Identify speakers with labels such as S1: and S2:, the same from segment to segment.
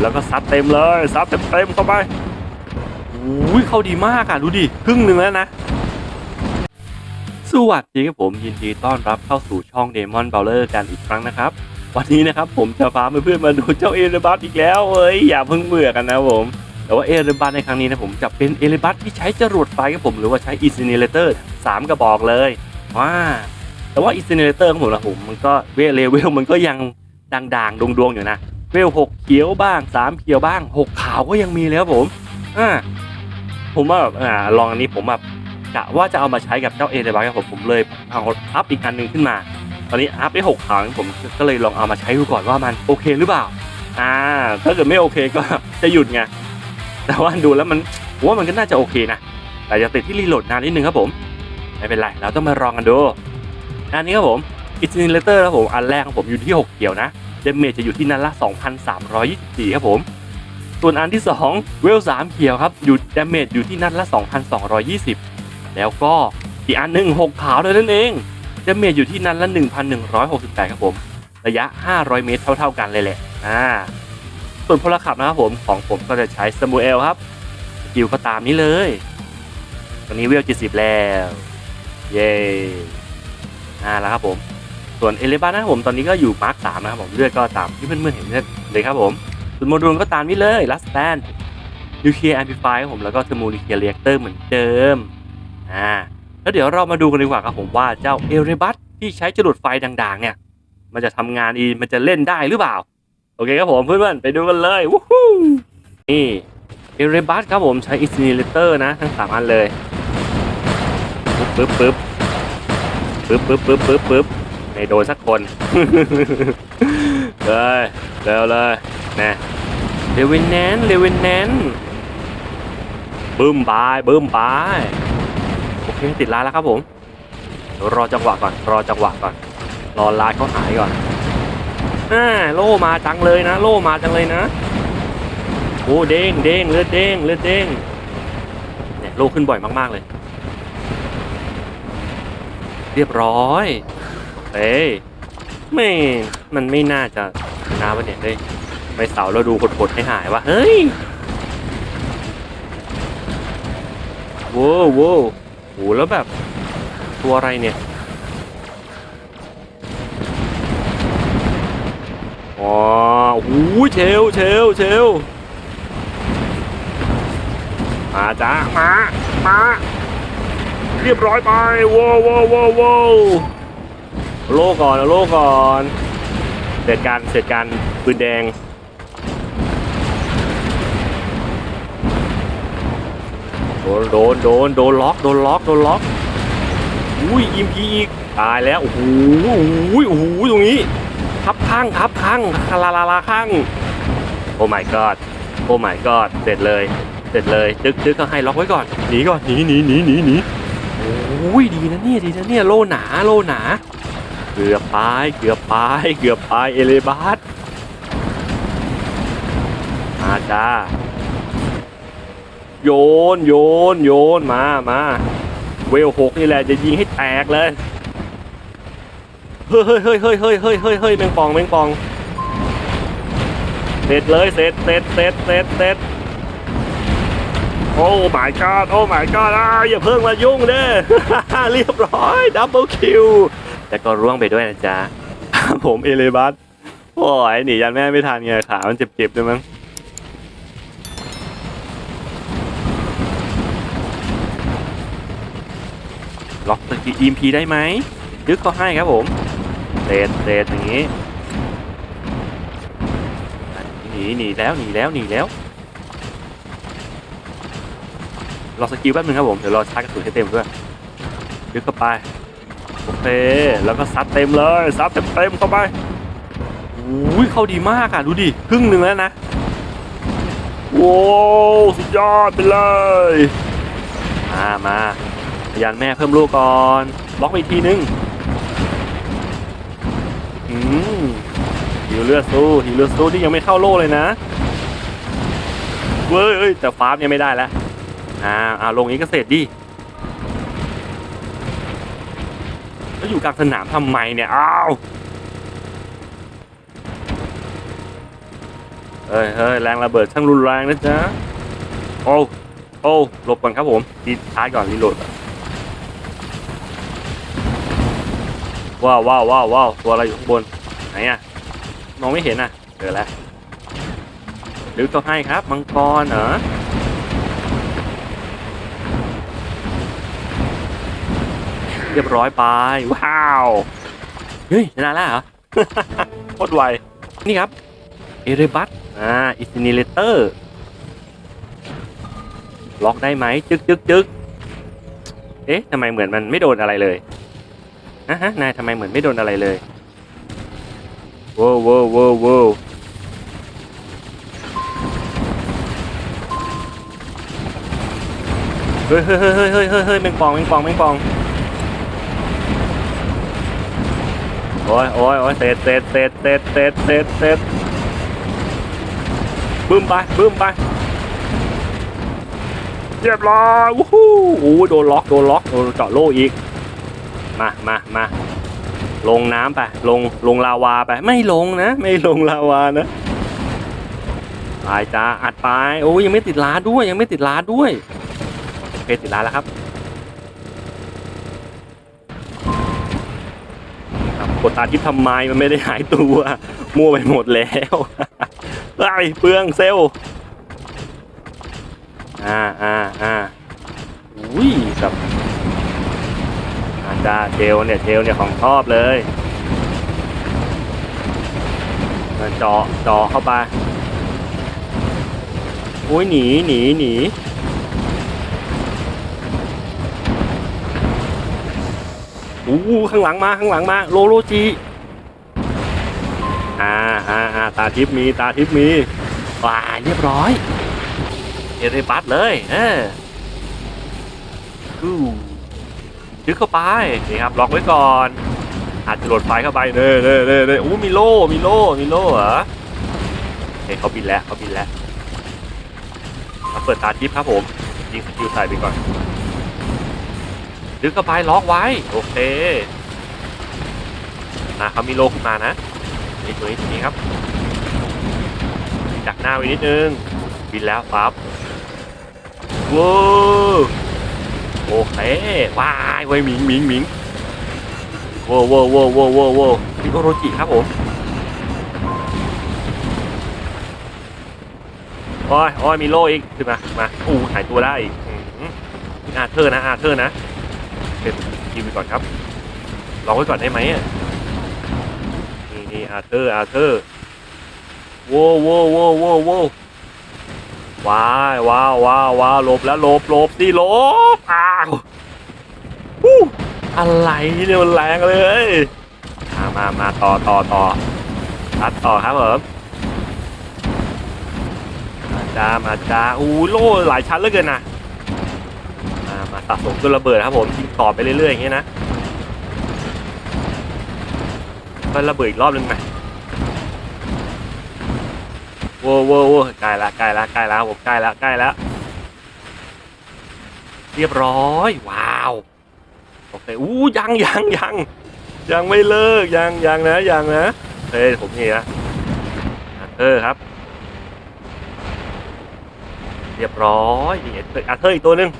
S1: แล้วก็ซัดเต็มเลยซัดเต็มเต็มเข้าไปอุ้ยเข้าดีมากอะดูดิครึ่งหนึ่งแล้วนะ สวัสดีครับผมยินดีต้อนรับเข้าสู่ช่อง Demon b o w l e r กันอีกครั้งนะครับ วันนี้นะครับผมจะพาเพื่อนๆมาดูเจ้าเอเรบัสอีกแล้วเอ้ยอย่าเพิ่งเบื่อกันนะผมแต่ว่าเอเรบัสในครั้งนี้นะผมจะเป็นเอเรบัสที่ใช้จรวดไฟครับผมหรือว่าใช้อิซินเลเตอร์สามกระบอกเลยว้าแต่ว่าอิซินเลเตอร์ของผมนะผมมันก็เวลเลเวลมันก็ยังด่างๆดวงๆอยู่นะ เวลหกเขียวบ้างสามเขียวบ้างหกขาวก็ยังมีแล้วครับผมอ่าผมว่าแบบอ่าลองอันนี้ผมแบบกะว่าจะเอามาใช้กับเจ้าเอเรบัสครับผมผมเลยเอาอัพอีกอันหนึ่งขึ้นมา ตอนนี้อัพได้หกขาวผมก็เลยลองเอามาใช้ดูก่อนว่ามันโอเคหรือเปล่าอ่าถ้าเกิดไม่โอเคก็จะหยุดไงแต่ว่าดูแล้วมันผมว่ามันก็น่าจะโอเคนะแต่จะติดที่รีโหลดนานนิดนึงครับผมไม่เป็นไรเราต้องมาลองกันดูอันนี้ครับผมอิน i ิเลเตอร์ครับผมอันแรกของผมอยู่ที่ 6เขียวนะ เดเมจจะอยู่ที่นัดละ 2,324 ครับผม ส่วนอันที่ 2 เวล3เขียวครับอยู่เดเมจอยู่ที่นัดละ 2,220 แล้วก็อีกอันหนึ่ง6ขาวเลยนั่นเองเดเมจอยู่ที่นัดละ 1,168 ครับผม ระยะ 500 เมตรเท่า ๆ กันเลยแหละอ่าส่วนพลขับนะครับผมของผมก็จะใช้สมูเอลครับสกิลก็ตามนี้เลยตอนนี้เวล70 แล้ว เย้อ่าแล้วครับผม ส่วนเอเลบ้านะครับผมตอนนี้ก็อยู่มาร์คสามนะครับผมเลือดก็ตามที่เพื่อนๆเห็นเลยครับผมส่วนโมดูลก็ตามนี้เลยลัสแตนนิวเคลียร์แอมพลิฟายครับผมแล้วก็เทอร์โมนิเคลียร์เรียกเตอร์เหมือนเดิมอ่าแล้วเดี๋ยวเรามาดูกันดีกว่าครับผมว่าเจ้าเอเรบัสที่ใช้จรวดไฟด่างๆ เนี่ย มันจะทำงานดีมันจะเล่นได้หรือเปล่า โอเคครับผมเพื่อนๆไปดูกันเลยวู้ฮู้นี่เอเรบัสครับผมใช้อินซิเลเตอร์นะทั้งสามอันเลยปึ๊บปึ๊บปึ๊บปึ๊บปึ๊บปึ๊บปึ๊บ ไม่โดนสักคน เลยเร็วเลยนะเลเวนแนนเลเวนแนนบึ้มบายบึ้มบายโอเคติดลายแล้วครับผมเดี๋ยวรอจังหวะก่อน รอจังหวะก่อน รอลายเขาหายก่อนอ่าโล่มาจังเลยนะ โล่มาจังเลยนะโอ้เด้งเด้งเลือดเด้งเลือดเด้งเนี่ยโล่ขึ้นบ่อยมาก ๆ เลย เรียบร้อย เอ้ยไม่มันไม่น่าจะน่าวะเนี่ยเฮ้ยไปเสาเราดูกดๆให้หายวะเฮ้ยโว้วโว้โหแล้วแบบ ตัวอะไรเนี่ยอ๋อโอ้โหเชลเชลเชลมาจ้ามามาเรียบร้อยไปว้าวว้าวว้าวว้าว โลก่อนเอาโลก่อนเสร็จการเสร็จการปืนแดงโดนโดนโดนโดนล็อกโดนล็อกโดนล็อกอุ้ยอิมพีอีกตายแล้วโอ้โหโอ้โหโอ้โหตรงนี้ทับข้างทับข้างคาลาลาข้างโอ้ my god โอ้ my god เสร็จเลยเสร็จเลยจึ๊กจึ๊กก็ให้ล็อกไว้ก่อนหนีก่อนหนีหนีหนีหนีหนีโอ้ยดีนะเนี่ยดีนะเนี่ยโลหนาโลหนา เกือบไปเกือบไปเกือบไปเอเลบัสมาจ้า โยนโยนโยนมามาเวลหกนี่แหละจะยิงให้แตกเลย เฮ้ยเฮ้ยเฮ้ยเฮ้ยเฮ้ยเฮ้ยเฮ้ยเฮ้ยแมงปองแมงปอง เสร็จเลยเสร็จเสร็จเสร็จเสร็จเสร็จโอ้ my god โอ้ my god อ่าอย่าเพิ่งมายุ่งเด้อเรียบร้อยดับเบิลคิว แต่ก็ร่วงไปด้วยนะจ๊ะ ผมเอเลบัสโอ้ยหนียันแม่ไม่ทันไงขา มันเจ็บๆด้วยมั้งล็อกสกีอีมพีได้ไหมยึดก็ให้ครับผมเตะเตะอย่างนี้หนีหนีแล้วหนีแล้วหนีแล้วรอสกิลแป๊บนึงครับผม เดี๋ยวรอชาร์จกระสุนให้เต็มด้วยยึดเข้าไป โอเค แล้วก็ซัดเต็มเลยซัดเต็มเต็มเข้าไปอุ้ยเข้าดีมากอะ ดูดิครึ่งหนึ่งแล้วนะโว้วสุดยอดไปเลยมามาพยานแม่เพิ่มลูกก่อนล็อกไปอีกทีนึงอืมหิวเลือดสู้หิวเลือดสู้ที่ยังไม่เข้าโล่เลยนะเว้ยแต่ฟาร์มยังไม่ได้แล้วอ่าอ่าลงนี้ก็เสร็จดิ แล้วอยู่กลางสนามทำไมเนี่ย อ้าวเฮ้ยเฮ้ยแรงระเบิดช่างรุนแรงนะจ๊ะ โอ้ โอ้หลบก่อนครับผมดีชาร์จก่อนรีโหลดว้าวว้าวว้าวว้าวตัวอะไรอยู่ข้างบน ไหนอะมองไม่เห็นอะเจอแล้วหรือก็ให้ครับ มังกรเหรอ เรียบร้อยไป ว้าว เฮ้ยชนะแล้วเหรอโคตรไว นี่ครับ เอเรบัสอ่าอิสนิเลเตอร์ล็อกได้ไหมจึกจึกจึกเอ๊ะทำไมเหมือนมันไม่โดนอะไรเลยฮะฮะ นายทำไมเหมือนไม่โดนอะไรเลยโว้วโว้วโว้วโว้วเฮ้ยเฮ้ยเฮ้ยเฮ้ยเฮ้ยเฮ้ยเฮ้ยแมงปองแมงปองแมงปอง โอ้ยโอ้ยโอ้ยเตะเตะเตะเตะเตะเตะเตะบึ้มไปบึ้มไปเรียบร้อยวู้ฮู้โอ้ยโดนล็อกโดนล็อกโดนเจาะโล่อีก มามามาลงน้ำไปลงลงลาวาไปไม่ลงนะ ไม่ลงลาวานะตายจ้าอัดไปโอ้ยยังไม่ติดล้าด้วยยังไม่ติดล้าด้วยโอเคติดล้าแล้วครับ กดตาทิพย์ทำไมมันไม่ได้หายตัวมั่วไปหมดแล้วไอ้เปลืองเซลอ่าอ่าอ่าอุ้ยกับอาจารย์เทลเนี่ยเทลเนี่ยของชอบเลยเจาะเจาะเข้าไปอุ้ยหนีหนีหนี อู้ข้างหลังมาข้างหลังมา โลโลจีอ่าอ่าอ่าตาทิพมีตาทิพมีว้าเรียบร้อยเอเรบัสเลยเอออู้ยึดเข้าไปนี่ครับล็อกไว้ก่อนอาจจะโหลดไฟเข้าไปเน่เน่เน่เน่อู้มีโล่มีโล่มีโล่เหรอเฮ้ยเขาบินแล้วเขาบินแล้วมาเปิดตาทิพครับผมยิงสกิลใส่ไปก่อน ดึงเข้าไปล็อกไว้ โอเคนะเขามีโลขึ้นมานะนี่ตัวนี้ตัวนี้ครับดักหน้าไว้นิดนึงบินแล้วปั๊บว้าวโอเควายไว้หมิงหมิงหมิงว้าวว้าวว้าวว้าวว้าวว้าวนี่โอโรจิครับผมโอ้ยโอ้ยมีโล่อีกขึ้นมามาอู้หายตัวได้อีกอื้อหืออาเธอร์นะอาเธอร์นะ เป็นคิวไปก่อนครับลองไว้ก่อนได้ไหมนี่นี่อาเธอร์อาเธอร์โว้โว้โว้โว้โว้ว้ายว้าวว้าวว้าวลบแล้วลบลบสิลบอ้าวอะไรเนี่ยมันแรงเลยมามามาต่อต่อต่อตัดต่อครับผมมาจ้ามาจ้าอู้โล่หลายชั้นเหลือเกินนะ สะสมตัวระเบิดครับผมยิงต่อไปเรื่อยๆอย่างเงี้ยนะก็ระเบิดอีกรอบนึงไหมโว้วโว้วโว้ใกล้ละใกล้ละใกล้ละผมใกล้ละใกล้ละเรียบร้อย ว้าวโอเคอู้ยังยังยังยังไม่เลิกยังยังนะยังนะเฮ้ยผมนี่นะเออครับ เรียบร้อยนี่อาเธอร์อีกตัวหนึง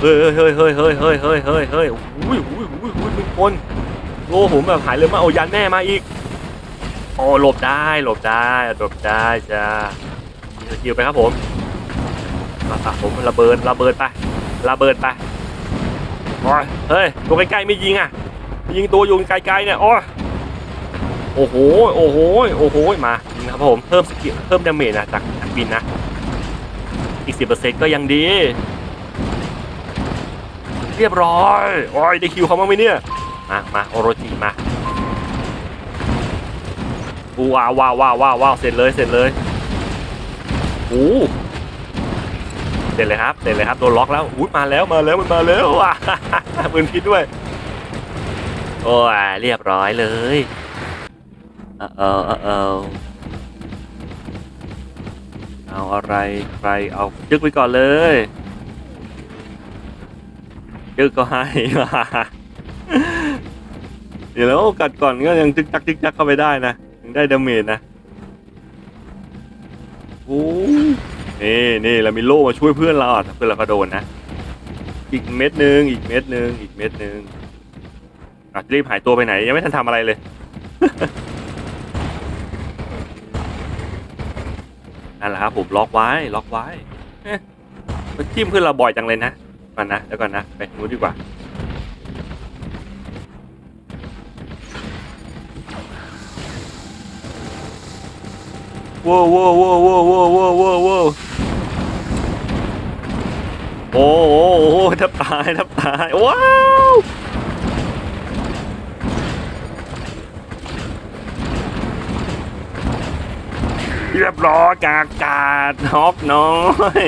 S1: เฮ้ยเฮ้ยเฮ้ยเฮ้ยเฮ้ยเฮ้ยเฮ้ยเฮ้ยอุ้ยอุ้ยอุ้ยอุ้ยเป็นคนโลผมแบบหายเลยมาเอายันแม่มาอีกโอ้หลบได้หลบได้หลบได้จ้ามีสกิลไปครับผมมาสะผมระเบิดระเบิดไประเบิดไปโอ้ยเฮ้ยตัวใกล้ๆไม่ยิงอะ ยิงตัวอยู่ไกลๆเนี่ยโอ้ยโอ้โหโอ้โหโอ้โหมายิงครับผมเพิ่มสกิลเพิ่มดาเมจนะจากจากบินนะอีกสิบเปอร์เซ็นต์ก็ยังดี เรียบร้อย โอ้ยได้คิวเขาบ้างไหมเนี่ย มามาโอโรจิมาอูว้าวว้าวว้าวว้าวว้าวเสร็จเลยเสร็จเลยอูเสร็จเลยครับเสร็จเลยครับโดนล็อกแล้วอู้มาแล้วมาแล้วมันมาแล้วว้าปืนพิษด้วย โอ้ยเรียบร้อยเลยเออเออเออเออเอาอะไรใครเอาจึกไปก่อนเลย จึกก็ให้เดี๋ยวแล้วกัดก่อนก็ยังจึกจักจึกจักเข้าไปได้นะยังได้ดาเมจนะโอ้นี่นี่เรามีโล่มาช่วยเพื่อนเราอะถ้าเพื่อนเราก็โดนนะ อีกเม็ดหนึ่งอีกเม็ดหนึ่งอีกเม็ดหนึ่งอะรีบหายตัวไปไหน ยังไม่ทันทำอะไรเลยนั่นแหละครับผมล็อกไว้ล็อกไว้จิ้มเพื่อนเราบ่อยจังเลยนะ มันนะเดี๋ยวก่อนนะ ไปทางนู้นดีกว่าว้วว้วว้วว้วว้าวว้าวว้าวว้าวโอ้โหโอ้โหแทบตายแทบตาย ว้าวเรียบร้อยกากาดฮอกน้อย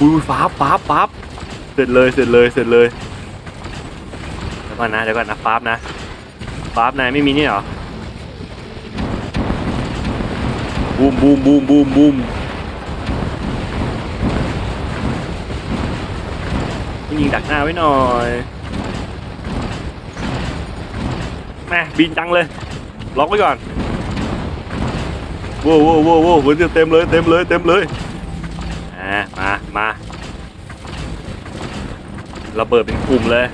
S1: อุ้ยฟ้าฟ้าปั๊บ เสร็จเลยเสร็จเลยเสร็จเลยเดี๋ยวก่อนนะเดี๋ยวก่อนนะฟ้าบนะฟ้าบนายไม่มีนี่เหรอบูมบูมบูมบูมบูมยิงดักหน้าไว้หน่อยแม่บินจังเลยล็อกไว้ก่อนว้วว้วว้วโว้วหัวเต็มเลยเต็มเลยเต็มเลยอ่ามามา ระเบิดเป็นกลุ่มเลย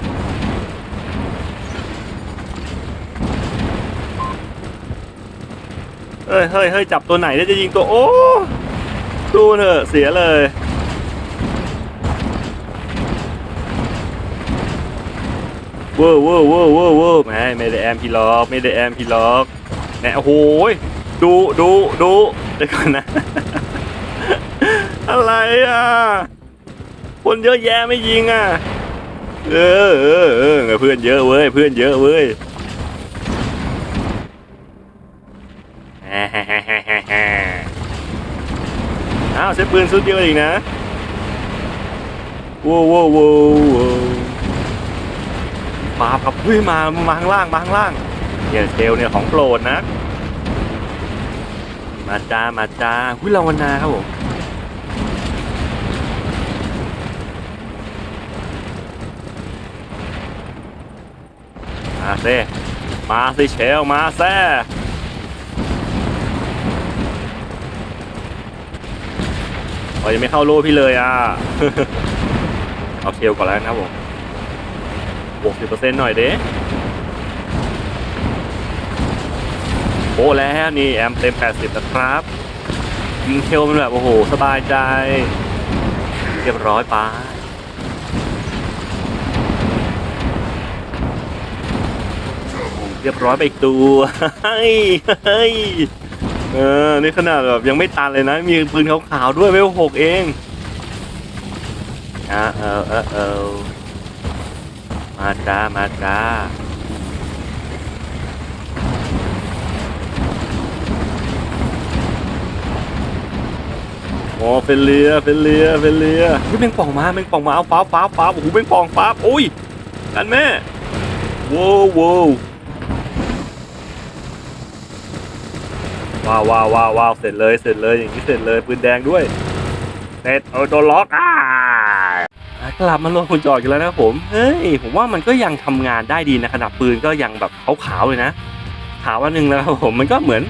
S1: เฮ้ยเฮ้ยเฮ้ยจับตัวไหนแล้วจะยิงตัว โอ้ดูเถอะเสียเลยเว้อเว้อเว้อเว้อเว้อไม่ไม่ได้แอมพี่ล็อกไม่ได้แอมพี่ล็อกแหมโอ้โหยดูดูดูเดี๋ยวก่อนนะ อะไรอะ คนเยอะแยะไม่ยิงอะ เออเออเออเพื่อนเยอะเว้ยเพื่อนเยอะเว้ยอ้าวใช้ปืนสุดเดียวอีกนะว้าวว้าวว้มาครับเฮ้ยมามาข้างล่างมาข้างล่างเนี่ยเซลเนี่ยของโปรดนะ มาจ้ามาจ้าหุ้ยลาวนาครับผม มาเซมาสิเชลมาแซ่เรายังไม่เข้าโล่พี่เลยอะ เอาเชลก่อนแล้วนะครับผมบวกสิบเปอร์เซ็นต์หน่อยเด้โอ้แล้วนี่แอมเต็ม80นะครับยิงเชลมันแบบโอ้โห สบายใจ เรียบร้อยไป เรียบร้อยไปอีกตัวเฮ้ยเฮ้ยเออนี่ขนาดแบบยังไม่ตันเลยนะ มีปืนขาวๆด้วยไม่หกเองอ่าเออเออเออมาจ้ามาจ้าโอ้เฟลเลียเฟลเลียเฟลเลียเฮ้ยแมงป่องมาแมงป่องมาเอาฟ้าฟ้าฟ้าโอ้โหแมงป่องฟ้าโอ้ยกันแม่โว้วโว้ ว้าวว้าวว้าววาวเสร็จเลยเสร็จเลยอย่างนี้เสร็จเลยปืนแดงด้วยเสร็จเออโดนล็อกอ่ากลับมาลงคุณจอดกันแล้วนะผมเฮ้ยผมว่ามันก็ยังทำงานได้ดีนะขนาดปืนก็ยังแบบขาวๆเลยนะขาวอันหนึงแล้วผมมันก็เหมือน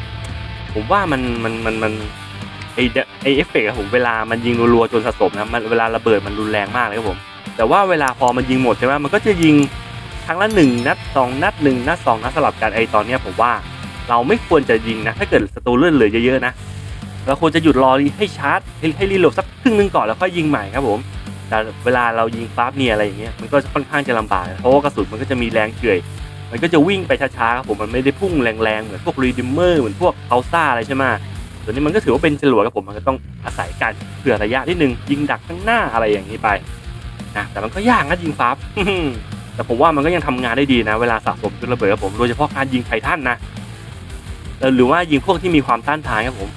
S1: ผมว่ามันมันมันมันไอไอเอฟเฟกต์อะผมเวลามันยิงรัวๆจนสะสมนะมันเวลาระเบิดมันรุนแรงมากเลยครับผม แต่ว่าเวลาพอมันยิงหมดใช่ไหมมันก็จะยิงครั้งละหนึ่งนัดสองนัดหนึ่งนัดสองนัดสลับกันไอตอนเนี้ยผมว่า เราไม่ควรจะยิงนะ ถ้าเกิดศัตรูเลื่อนเหลือเยอะๆนะเราควรจะหยุดรอให้ชาร์จให้ให้รีโหลดสักครึ่งนึงก่อนแล้วค่อยยิงใหม่ครับผมแต่เวลาเรายิงฟาบเนี่ยอะไรอย่างเงี้ยมันก็ค่อนข้างจะลำบากเพราะว่ากระสุนมันก็จะมีแรงเฉื่อยมันก็จะวิ่งไปช้าๆครับผมมันไม่ได้พุ่งแรงๆเหมือนพวกรีดิมเมอร์เหมือนพวกเคาซ่าอะไรใช่ไหมตัวนี้มันก็ถือว่าเป็นจรวดครับผมมันก็ต้องอาศัยการเผื่อระยะนิดนึงยิงดักข้างหน้าอะไรอย่างนี้ไปนะแต่มันก็ยากนะยิงฟาบแต่ผมว่ามันก็ยังทำงานได้ดีนะ เวลาสะสมจุดระเบิดครับผมโดยเฉพาะการยิงไททันนะ หรือว่ายิงพวกที่มีความต้านทานครับผม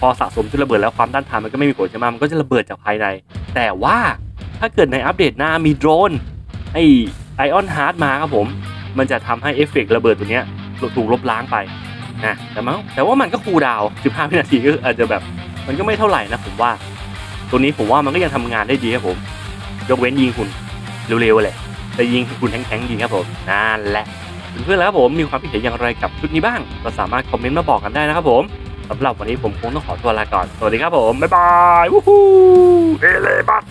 S1: พอสะสมจุดระเบิดแล้วความต้านทานมันก็ไม่มีผลใช่ไหมมันก็จะระเบิดจากภายใน แต่ว่าถ้าเกิดในอัปเดตหน้ามีโดรนไอไอออนฮาร์ดมาครับผม มันจะทำให้เอฟเฟกต์ระเบิดตัวเนี้ยถูกลบล้างไปนะแต่มันแต่ว่ามันก็คูลดาว 15 วินาทีก็อาจจะแบบ มันก็ไม่เท่าไหร่นะผมว่า ตัวนี้ผมว่ามันก็ยังทำงานได้ดีครับผม ยกเว้นยิงคุณเร็วๆเลยแต่ยิงคุณแข็งๆยิงครับผมนั่นแหละ เพื่อนๆแล้วผมมีความคิดเห็นอย่างไรกับชุดนี้บ้าง ก็สามารถคอมเมนต์มาบอกกันได้นะครับผมสำหรับวันนี้ผมคงต้องขอตัวลาก่อน สวัสดีครับผม บ๊ายบาย วู้ฮู้เอเลบัต